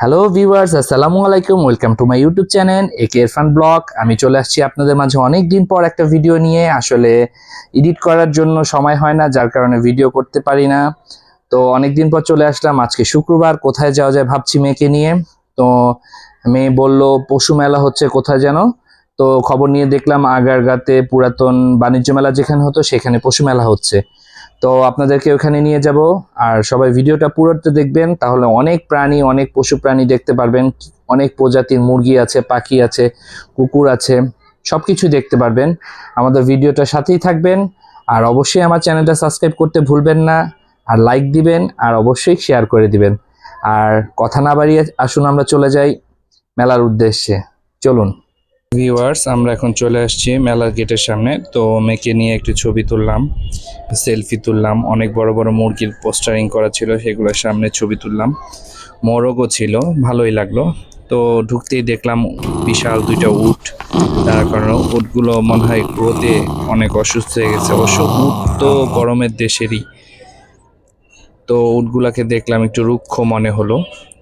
Hello viewers আসসালামু আলাইকুম welcome to my YouTube channel A K Irfan vlog আমি চলে আসছি আপনাদের মাঝে অনেক দিন পর একটা ভিডিও নিয়ে। আসলে এডিট করার জন্য সময় হয় না, যার কারণে ভিডিও করতে পারি না। তো অনেক দিন পর চলে আসলাম, আজকে শুক্রবার, কোথায় যাওয়া যায় ভাবছি মেয়েকে নিয়ে। তো মেয়ে বলল, পশু মেলা হচ্ছে কোথায় যেন? তো খবর নিয়ে দেখলাম, আগারগাতে পুরাতন বাণিজ্য মেলা যেখানে হতো, সেখানে পশু মেলা হচ্ছে। তো আপনাদেরকে ওখানে নিয়ে যাব। আর সবাই ভিডিওটা পুরোটা দেখবেন, তাহলে অনেক প্রাণী, অনেক পশু প্রাণী দেখতে পারবেন। অনেক প্রজাতির মুরগি আছে, পাখি আছে, কুকুর আছে সব কিছু দেখতে পারবেন। আমাদের ভিডিওটার সাথেই থাকবেন। আর অবশ্যই আমার চ্যানেলটা সাবস্ক্রাইব করতে ভুলবেন না, আর লাইক দিবেন, আর অবশ্যই শেয়ার করে দিবেন। আর কথা না বাড়িয়ে আসুন, আমরা চলে যাই মেলার উদ্দেশ্যে। চলুন। ভিউয়ার্স আমরা এখন চলে আসছি মেলার গেটের সামনে। তো মেয়েকে নিয়ে একটু ছবি তুললাম, সেলফি তুললাম, অনেক বড় বড় মুরগির পোস্টারিং করা ছিল, সেগুলোর সামনে ছবি তুললাম। মোরগও ছিল, ভালোই লাগল। তো ঢুকতেই দেখলাম বিশাল দুইটা উট, তার কারণ উটগুলো মনে হয় রোদে অনেক অসুস্থ হয়ে গেছে। অবশ্য উট তো গরমের দেশেরই। তো উটগুলাকে দেখলাম একটু রুক্ষ মনে হলো।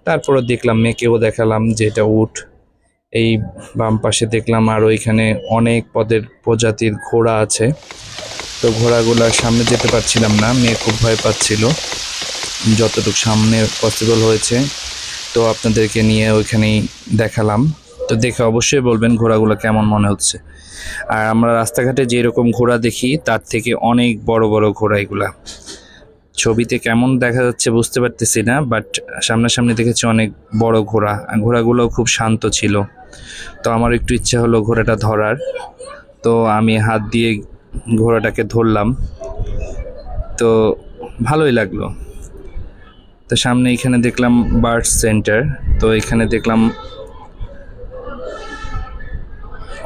তারপরে দেখলাম মেয়েকেও দেখালাম যে এটা উট। এই বাম পাশে দেখলাম আর ওইখানে অনেক পদের প্রজাতির ঘোড়া আছে। তো ঘোড়াগুলার সামনে যেতে পারছিলাম না, মেয়ে খুব ভয় পাচ্ছিল। যতটুকু সামনে পসিবল হয়েছে, তো আপনাদেরকে নিয়ে ওইখানেই দেখালাম। তো দেখে অবশ্যই বলবেন ঘোড়াগুলো কেমন মনে হচ্ছে। আর আমরা রাস্তাঘাটে যেরকম ঘোড়া দেখি, তার থেকে অনেক বড় বড় ঘোড়া এগুলা। ছবিতে কেমন দেখা যাচ্ছে বুঝতে পারতেছি না বাট সামনাসামনি দেখেছি অনেক বড় ঘোড়া, আর ঘোড়াগুলো খুব শান্ত ছিল। তো আমার একটু ইচ্ছা হলো ঘোড়াটা ধরার। তো আমি হাত দিয়ে ঘোড়াটাকে ধরলাম। তো ভালোই লাগল। তো সামনে এখানে দেখলাম বার্ড সেন্টার। তো এখানে দেখলাম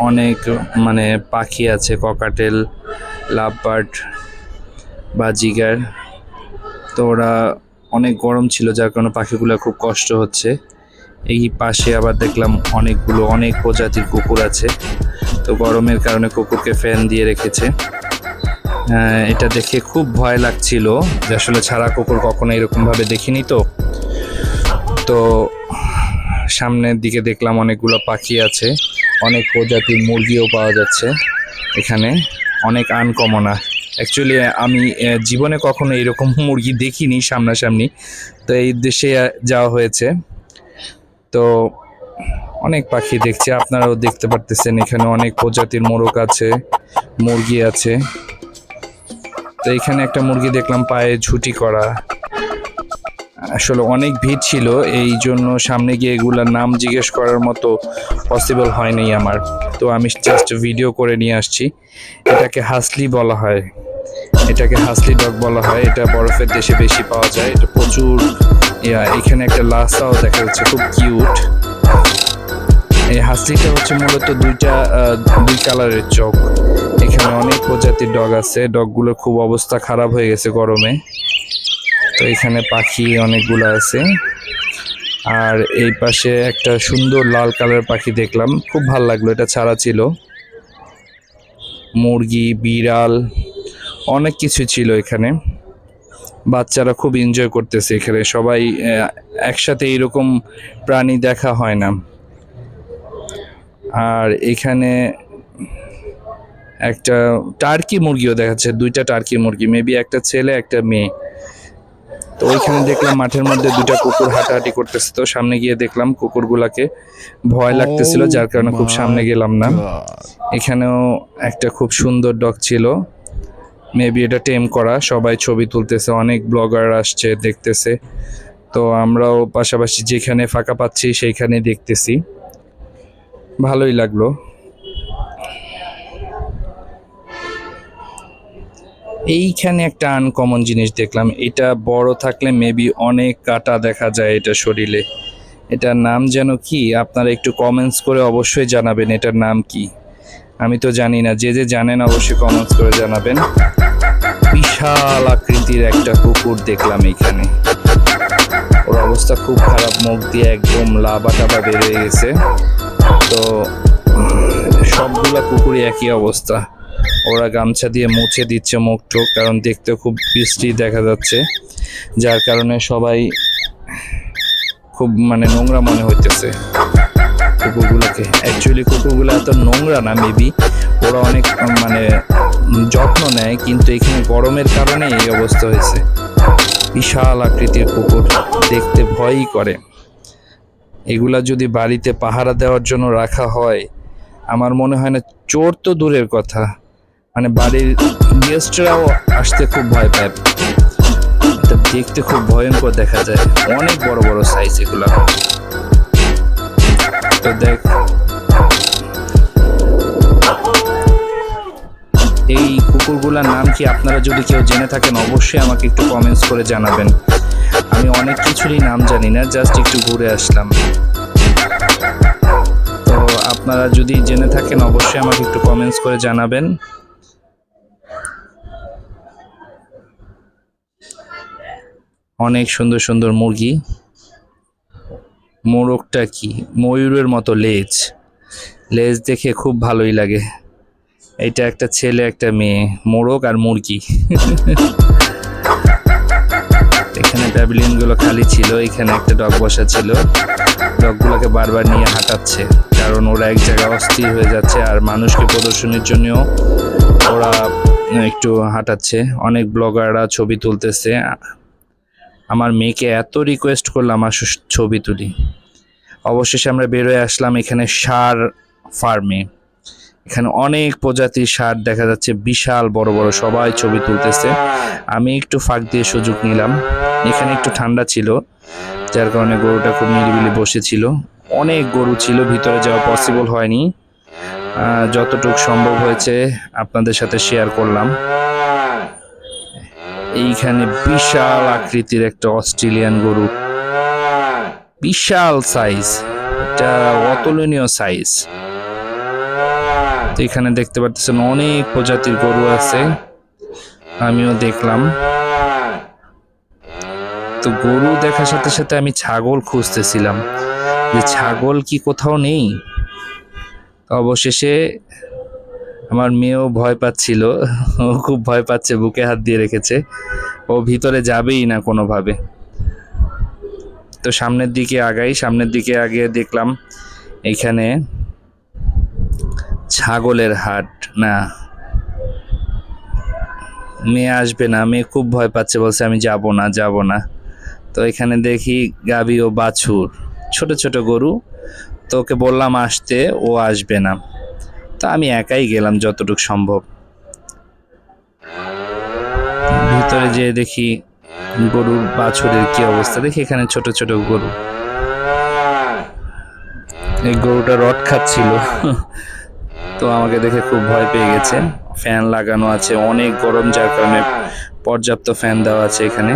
অনেক মানে পাখি আছে, ককাটেল লাভ বার্ড বাজিগার তো ওরা অনেক গরম ছিল, যার কারণে পাখিগুলো খুব কষ্ট হচ্ছে। এই পাশে আবার দেখলাম অনেকগুলো, অনেক প্রজাতির কুকুর আছে। তো গরমের কারণে কুকুরকে ফ্যান দিয়ে রেখেছে। এটা দেখে খুব ভয় লাগছিল যে আসলে ছাড়া কুকুর কখনো এরকমভাবে দেখিনি তো। তো সামনের দিকে দেখলাম অনেকগুলো পাখি আছে, অনেক প্রজাতির মুরগিও পাওয়া যাচ্ছে এখানে, অনেক আনকমনা অ্যাকচুয়ালি আমি জীবনে কখনো এরকম মুরগি দেখিনি সামনাসামনি। তো এই উদ্দেশ্যে যাওয়া হয়েছে। তো অনেক পাখি দেখছি, আপনারাও দেখতে পারতেছেন, এখানে অনেক প্রজাতির মোরগ আছে, মুরগি আছে। তো এখানে একটা মুরগি দেখলাম, পায়ে ঝুটি করা। আসলে অনেক ভিড় ছিল এই জন্য সামনে গিয়ে এগুলার নাম জিজ্ঞেস করার মতো পসিবল হয়নি আমার। তো আমি জাস্ট ভিডিও করে নিয়ে আসছি। এটাকে হাসলি বলা হয়। এটাকে হাসলি ডগ বলা হয়। এটা বরফের দেশে বেশি পাওয়া যায়। এটা প্রচুর এখানে একটা লাসাও দেখা যাচ্ছে, খুব কিউট এই হাসলিটা হচ্ছে মূলত দুইটা দুই কালারের চোখ এখানে অনেক প্রজাতির ডগ আছে। ডগগুলোর খুব অবস্থা খারাপ হয়ে গেছে গরমে। তো এখানে পাখি অনেকগুলো আছে। আর এই পাশে একটা সুন্দর লাল কালার পাখি দেখলাম। খুব ভালো লাগল, এটা ছাড়া ছিল। মুরগি, বিড়াল, অনেক কিছু ছিল এখানে। বাচ্চারা খুব এনজয় করতেছে এখানে। সবাই একসাথে এরকম প্রাণী দেখা হয় না। আর এখানে একটা টার্কি মুরগিও দেখাচ্ছে, দুইটা টার্কি মুরগি মেবি একটা ছেলে, একটা মেয়ে। তো ওইখানে দেখলাম মাঠের মধ্যে দুটা কুকুর হাঁটাহাঁটি করতেছে। তো সামনে গিয়ে দেখলাম কুকুরগুলাকে ভয় লাগতেছিল, যার কারণে খুব সামনে গেলাম না। এখানেও একটা খুব সুন্দর ডগ ছিল। মেবি এটা টেম করা, সবাই ছবি তুলতেছে, অনেক ব্লগার আসছে, দেখতেছে। তো আমরাও পাশাপাশি যেখানে ফাঁকা পাচ্ছি, সেইখানে দেখতেছি। ভালোই লাগল। এইখানে একটা আনকমন জিনিস দেখলাম। এটা বড় থাকলে মেবি অনেক কাটা দেখা যায় এটা শরীরে। এটার নাম যেন কি? আপনারা একটু কমেন্টস করে অবশ্যই জানাবেন এটার নাম কি। আমি তো জানি না, যে যে জানেন অবশ্যই কমেন্টস করে জানাবেন। বিশাল আকৃতির একটা কুকুর দেখলাম এখানে। ওর অবস্থা খুব খারাপ, মুখ দিয়ে একদম লাবা টাবা বেরিয়ে গেছে। তো সবগুলা কুকুরই একই অবস্থা। ওরা গামছা দিয়ে মুছে দিচ্ছে মুখ টুক কারণ দেখতে খুব বৃষ্টি দেখা যাচ্ছে, যার কারণে সবাই খুব মানে নোংরা মনে হইতেছে। কুকুরগুলোকে। অ্যাকচুয়ালি কুকুরগুলো এত নোংরা না মেবি ওরা অনেক মানে যত্ন নেয়, কিন্তু এখানে গরমের কারণে এই অবস্থা হয়েছে। বিশাল আকৃতির কুকুর, দেখতে ভয়ই করে। এগুলা যদি বাড়িতে পাহারা দেওয়ার জন্য রাখা হয়, আমার মনে হয় না, চোর তো দূরের কথা। মানে বাড়ির গেস্টরাও আসতে খুব ভয় পায়। দেখতে খুব ভয়ঙ্কর দেখা যায়। অনেক বড় বড় সাইজ এগুলা। তো দেখ, এই কুকুরগুলার নাম কি আপনারা যদি কেউ জেনে থাকেন, অবশ্যই আমাকে একটু কমেন্টস করে জানাবেন। আমি অনেক কিছুরই নাম জানি না জাস্ট একটু ঘুরে আসলাম। তো আপনারা যদি জেনে থাকেন, অবশ্যই আমাকে একটু কমেন্টস করে জানাবেন। অনেক সুন্দর সুন্দর মুরগি। মোরগটা কি? ময়ূরের মতো লেজ। লেজ দেখে খুব ভালোই লাগে। এটা একটা ছেলে, একটা মেয়ে, মোরগ আর মুরগি। এখানে প্যাভিলিয়নগুলো খালি ছিল, এখানে একটা ডগ বসা ছিল। ডগগুলোকে বারবার নিয়ে হাঁটাচ্ছে, কারণ ওরা এক জায়গায় অস্থির হয়ে যাচ্ছে আর মানুষকে প্রদর্শনীর জন্যও ওরা একটু হাঁটাচ্ছে। অনেক ব্লগাররা ছবি তুলতেছে। আমার মেয়েকে এত রিকোয়েস্ট করলাম আসো ছবি তুলি। অবশেষে আমরা বেরোয় আসলাম এখানে সার ফার্মে এখানে অনেক প্রজাতির সার দেখা যাচ্ছে, বিশাল, বড় বড়, সবাই ছবি তুলতেছে। আমি একটু ফাঁক দিয়ে সুযোগ নিলাম। এখানে একটু ঠান্ডা ছিল, যার কারণে গরুটা খুব নিরিবিলি বসেছিল। অনেক গরু ছিল, ভিতরে যাওয়া পসিবল হয়নি। যতটুকু সম্ভব হয়েছে আপনাদের সাথে শেয়ার করলাম। এইখানে বিশাল আকৃতির একটা অস্ট্রেলিয়ান গরু। বিশাল সাইজ এটা অতুলনীয় সাইজ তো এখানে দেখতে পাচ্ছেন অনেক প্রজাতির গরু আছে। আমিও দেখলাম। তো গরু দেখার সাথে সাথে আমি ছাগল খুঁজতেছিলাম। যে ছাগল কি কোথাও নেই? অবশেষে আমার মেয়েও ভয় পাচ্ছিল, ও খুব ভয় পাচ্ছে, বুকে হাত দিয়ে রেখেছে। ও ভিতরে যাবেই না কোনোভাবে। তো সামনের দিকে আগাই, সামনের দিকে আগে দেখলাম এখানে ছাগলের হাট। না, মেয়ে আসবে না, মেয়ে খুব ভয় পাচ্ছে, বলছে আমি যাব না যাব না। তো এখানে দেখি গাভী ও বাছুর, ছোট ছোট গরু। তো ওকে বললাম আসতে, ও আসবে না। তো আমি একাই গেলাম যতটুকু সম্ভব। ভিতরে যেয়ে দেখি গরুর বাছুরের কি অবস্থা। দেখি এখানে ছোট ছোট গরু। এই গরুটা রড খাচ্ছিল। তো আমাকে দেখে খুব ভয় পেয়ে গেছে। ফ্যান লাগানো আছে, অনেক গরম, যার কারণে পর্যাপ্ত ফ্যান দেওয়া আছে এখানে।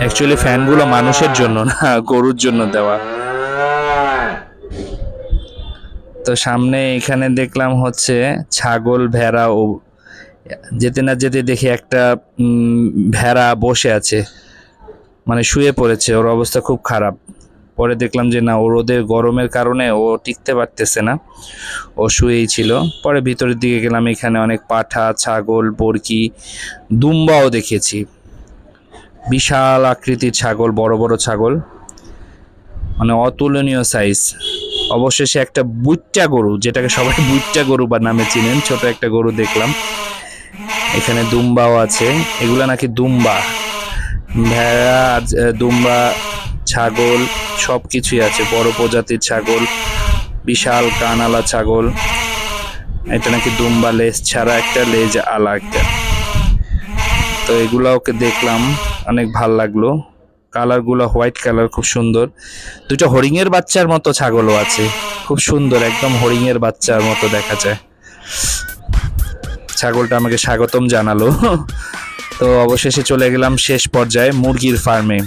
অ্যাকচুয়ালি ফ্যানগুলো মানুষের জন্য না, গরুর জন্য দেওয়া। তো সামনে এখানে দেখলাম হচ্ছে ছাগল, ভেড়া ও যেতে না যেতে দেখি একটা ভেড়া বসে আছে। মানে শুয়ে পড়েছে, ওর অবস্থা খুব খারাপ। পরে দেখলাম যে না, ও রোদের গরমের কারণে ও টিকতে পারতেছে না। ও শুয়েই ছিল। পরে ভিতরের দিকে গেলাম, এখানে অনেক পাঠা, ছাগল, বরকি, দুম্বাও দেখেছি। বিশাল আকৃতির ছাগল, বড় বড় ছাগল। মানে অতুলনীয় সাইজ অবশেষে একটা বুইট্টা গরু, যেটাকে সবাই বুইট্টা গরু বা নামে চিনেন, ছোট একটা গরু দেখলাম। এখানে দুম্বাও আছে, এগুলা নাকি দুম্বা। ভেড়া দুম্বা, ছাগল সব কিছুই আছে, বড় প্রজাতির ছাগল, বিশাল কানালা ছাগল। এটা নাকি দুম্বা লেজ ছাড়া একটা, লেজ আলা একটা। তো এগুলা ওকে দেখলাম, অনেক ভালো লাগল। কালারগুলো হোয়াইট কালার, খুব সুন্দর। দুটো হরিণের বাচ্চার মতো ছাগলও আছে। খুব সুন্দর, একদম হরিণের বাচ্চার মতো দেখা যায়। ছাগলটা আমাকে স্বাগতম জানালো। তো অবশেষে চলে গেলাম শেষ পর্যায়ে মুরগির ফার্মে।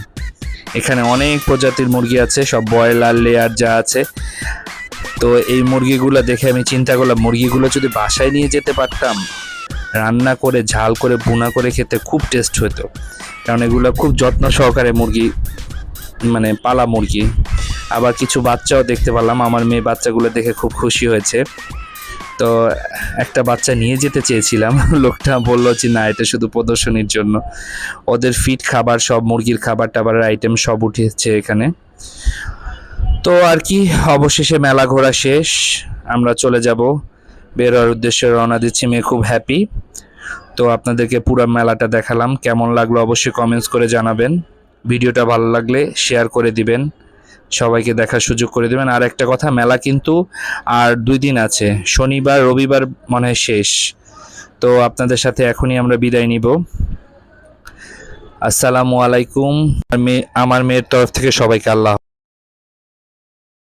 এখানে অনেক প্রজাতির মুরগি আছে, সব ব্রয়লার, লেয়ার যা আছে। তো এই মুরগিগুলো দেখে আমি চিন্তা করলাম, মুরগিগুলো যদি বাসায় নিয়ে যেতে পারতাম রান্না করে, ঝাল করে, ভুনা করে খেতে খুব টেস্ট হতো। কারণ এগুলো খুব যত্ন সহকারে মুরগি মানে পালা মুরগি। আবার কিছু বাচ্চাও দেখতে পেলাম আমার মেয়ে বাচ্চাগুলো দেখে খুব খুশি হয়েছে। তো একটা বাচ্চা নিয়ে যেতে চেয়েছিলাম, লোকটা বলল যে, না, এটা শুধু প্রদর্শনীর জন্য। ওদের ফিট খাবার সব, মুরগির খাবার টাবারের আইটেম সব উঠেছে এখানে। তো আর কি, অবশেষে মেলা ঘোরা শেষ, আমরা চলে যাব। বের হওয়ার উদ্দেশ্যে রওনা দিচ্ছি, মেয়ে খুব হ্যাপি তো আপনাদেরকে পুরো মেলাটা দেখালাম, কেমন লাগল অবশ্যই কমেন্টস করে জানাবেন। ভিডিওটা ভালো লাগলে শেয়ার করে দিবেন, সবাইকে দেখার সুযোগ করে দেবেন। আর একটা কথা, মেলা কিন্তু আর দুই দিন আছে, শনিবার, রবিবার মনে হয় শেষ। তো আপনাদের সাথে এখনই আমরা বিদায় নিব। আসসালামু আলাইকুম। আমার মেয়ের তরফ থেকে সবাইকে আল্লাহ